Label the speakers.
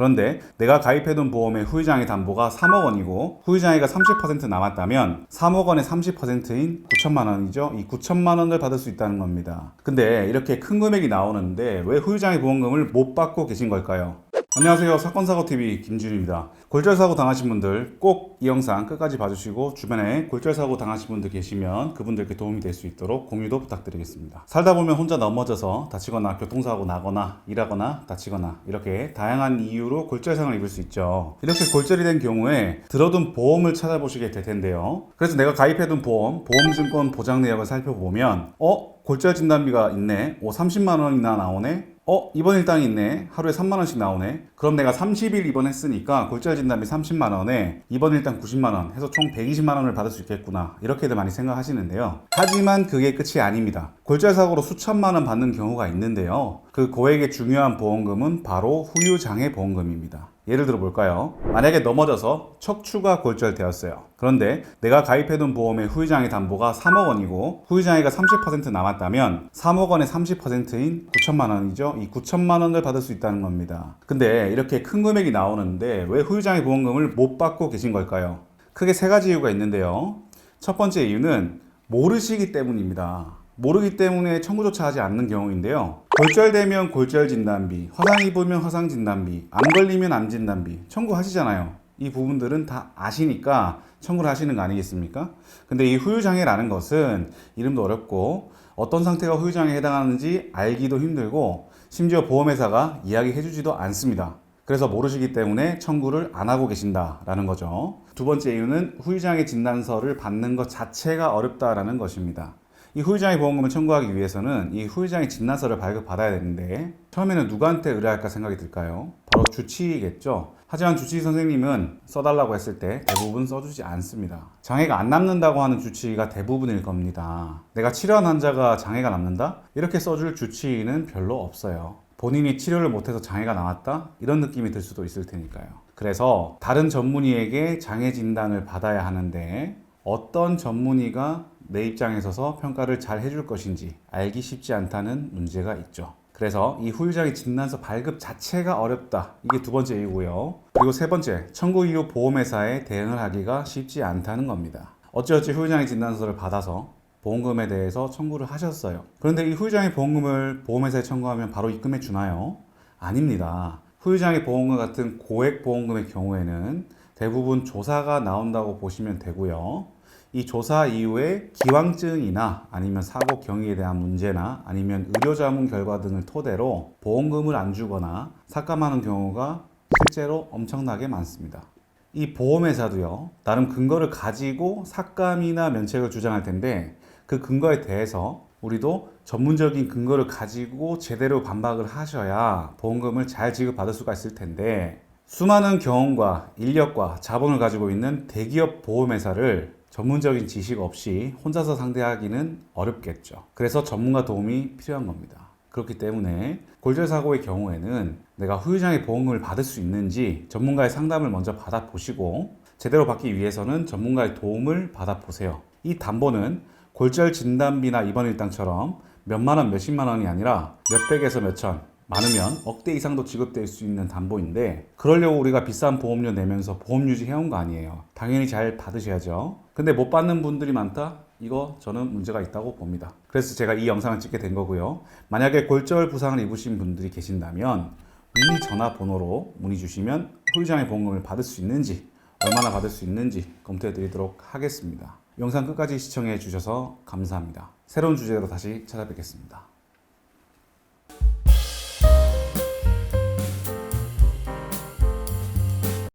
Speaker 1: 그런데 내가 가입해둔 보험의 후유장애 담보가 3억 원이고 후유장애가 30% 남았다면 3억 원의 30%인 9천만 원이죠. 이 9천만 원을 받을 수 있다는 겁니다. 근데 이렇게 큰 금액이 나오는데 왜 후유장애 보험금을 못 받고 계신 걸까요? 안녕하세요. 사건사고TV 김준입니다. 골절사고 당하신 분들 꼭 이 영상 끝까지 봐주시고 주변에 골절사고 당하신 분들 계시면 그분들께 도움이 될 수 있도록 공유도 부탁드리겠습니다. 살다 보면 혼자 넘어져서 다치거나 교통사고 나거나 일하거나 다치거나 이렇게 다양한 이유로 골절상을 입을 수 있죠. 이렇게 골절이 된 경우에 들어둔 보험을 찾아보시게 될 텐데요. 그래서 내가 가입해둔 보험, 보험증권 보장 내역을 살펴보면 어? 골절 진단비가 있네. 오 30만 원이나 나오네. 어, 입원 일당이 있네. 하루에 3만 원씩 나오네. 그럼 내가 30일 입원했으니까 골절 진단비 30만 원에 입원 일당 90만 원 해서 총 120만 원을 받을 수 있겠구나. 이렇게들 많이 생각하시는데요. 하지만 그게 끝이 아닙니다. 골절 사고로 수천만 원 받는 경우가 있는데요. 그 고액의 중요한 보험금은 바로 후유 장애 보험금입니다. 예를 들어 볼까요? 만약에 넘어져서 척추가 골절되었어요. 그런데 내가 가입해둔 보험의 후유장애 담보가 3억 원이고 후유장애가 30% 남았다면 3억 원의 30%인 9천만 원이죠. 이 9천만 원을 받을 수 있다는 겁니다. 근데 이렇게 큰 금액이 나오는데 왜 후유장애 보험금을 못 받고 계신 걸까요? 크게 세 가지 이유가 있는데요. 첫 번째 이유는 모르시기 때문입니다. 모르기 때문에 청구조차 하지 않는 경우인데요. 골절되면 골절 진단비, 화상 입으면 화상 진단비, 암 걸리면 암 진단비 청구하시잖아요. 이 부분들은 다 아시니까 청구를 하시는 거 아니겠습니까? 근데 이 후유장애라는 것은 이름도 어렵고 어떤 상태가 후유장애에 해당하는지 알기도 힘들고 심지어 보험회사가 이야기해 주지도 않습니다. 그래서 모르시기 때문에 청구를 안 하고 계신다라는 거죠. 두 번째 이유는 후유장애 진단서를 받는 것 자체가 어렵다라는 것입니다. 이 후유장애 보험금을 청구하기 위해서는 이 후유장애 진단서를 발급받아야 되는데 처음에는 누구한테 의뢰할까 생각이 들까요? 바로 주치의겠죠. 하지만 주치의 선생님은 써달라고 했을 때 대부분 써주지 않습니다. 장애가 안 남는다고 하는 주치의가 대부분일 겁니다. 내가 치료한 환자가 장애가 남는다? 이렇게 써줄 주치의는 별로 없어요. 본인이 치료를 못해서 장애가 나왔다? 이런 느낌이 들 수도 있을 테니까요. 그래서 다른 전문의에게 장애 진단을 받아야 하는데 어떤 전문의가 내 입장에 서서 평가를 잘 해줄 것인지 알기 쉽지 않다는 문제가 있죠. 그래서 이 후유장애 진단서 발급 자체가 어렵다. 이게 두 번째 이유고요. 그리고 세 번째, 청구 이후 보험회사에 대응을 하기가 쉽지 않다는 겁니다. 어찌어찌 후유장애 진단서를 받아서 보험금에 대해서 청구를 하셨어요. 그런데 이 후유장애 보험금을 보험회사에 청구하면 바로 입금해 주나요? 아닙니다. 후유장애 보험금 같은 고액 보험금의 경우에는 대부분 조사가 나온다고 보시면 되고요. 이 조사 이후에 기왕증이나 아니면 사고 경위에 대한 문제나 아니면 의료 자문 결과 등을 토대로 보험금을 안 주거나 삭감하는 경우가 실제로 엄청나게 많습니다. 이 보험회사도요, 나름 근거를 가지고 삭감이나 면책을 주장할 텐데 그 근거에 대해서 우리도 전문적인 근거를 가지고 제대로 반박을 하셔야 보험금을 잘 지급받을 수가 있을 텐데 수많은 경험과 인력과 자본을 가지고 있는 대기업 보험회사를 전문적인 지식 없이 혼자서 상대하기는 어렵겠죠. 그래서 전문가 도움이 필요한 겁니다. 그렇기 때문에 골절 사고의 경우에는 내가 후유장애 보험금을 받을 수 있는지 전문가의 상담을 먼저 받아보시고 제대로 받기 위해서는 전문가의 도움을 받아보세요. 이 담보는 골절 진단비나 입원 일당처럼 몇만 원, 몇십만 원이 아니라 몇백에서 몇천, 많으면 억대 이상도 지급될 수 있는 담보인데 그러려고 우리가 비싼 보험료 내면서 보험 유지해온 거 아니에요. 당연히 잘 받으셔야죠. 근데 못 받는 분들이 많다? 이거 저는 문제가 있다고 봅니다. 그래서 제가 이 영상을 찍게 된 거고요. 만약에 골절 부상을 입으신 분들이 계신다면 위 전화번호로 문의 주시면 후유장애 보험금을 받을 수 있는지 얼마나 받을 수 있는지 검토해 드리도록 하겠습니다. 영상 끝까지 시청해 주셔서 감사합니다. 새로운 주제로 다시 찾아뵙겠습니다.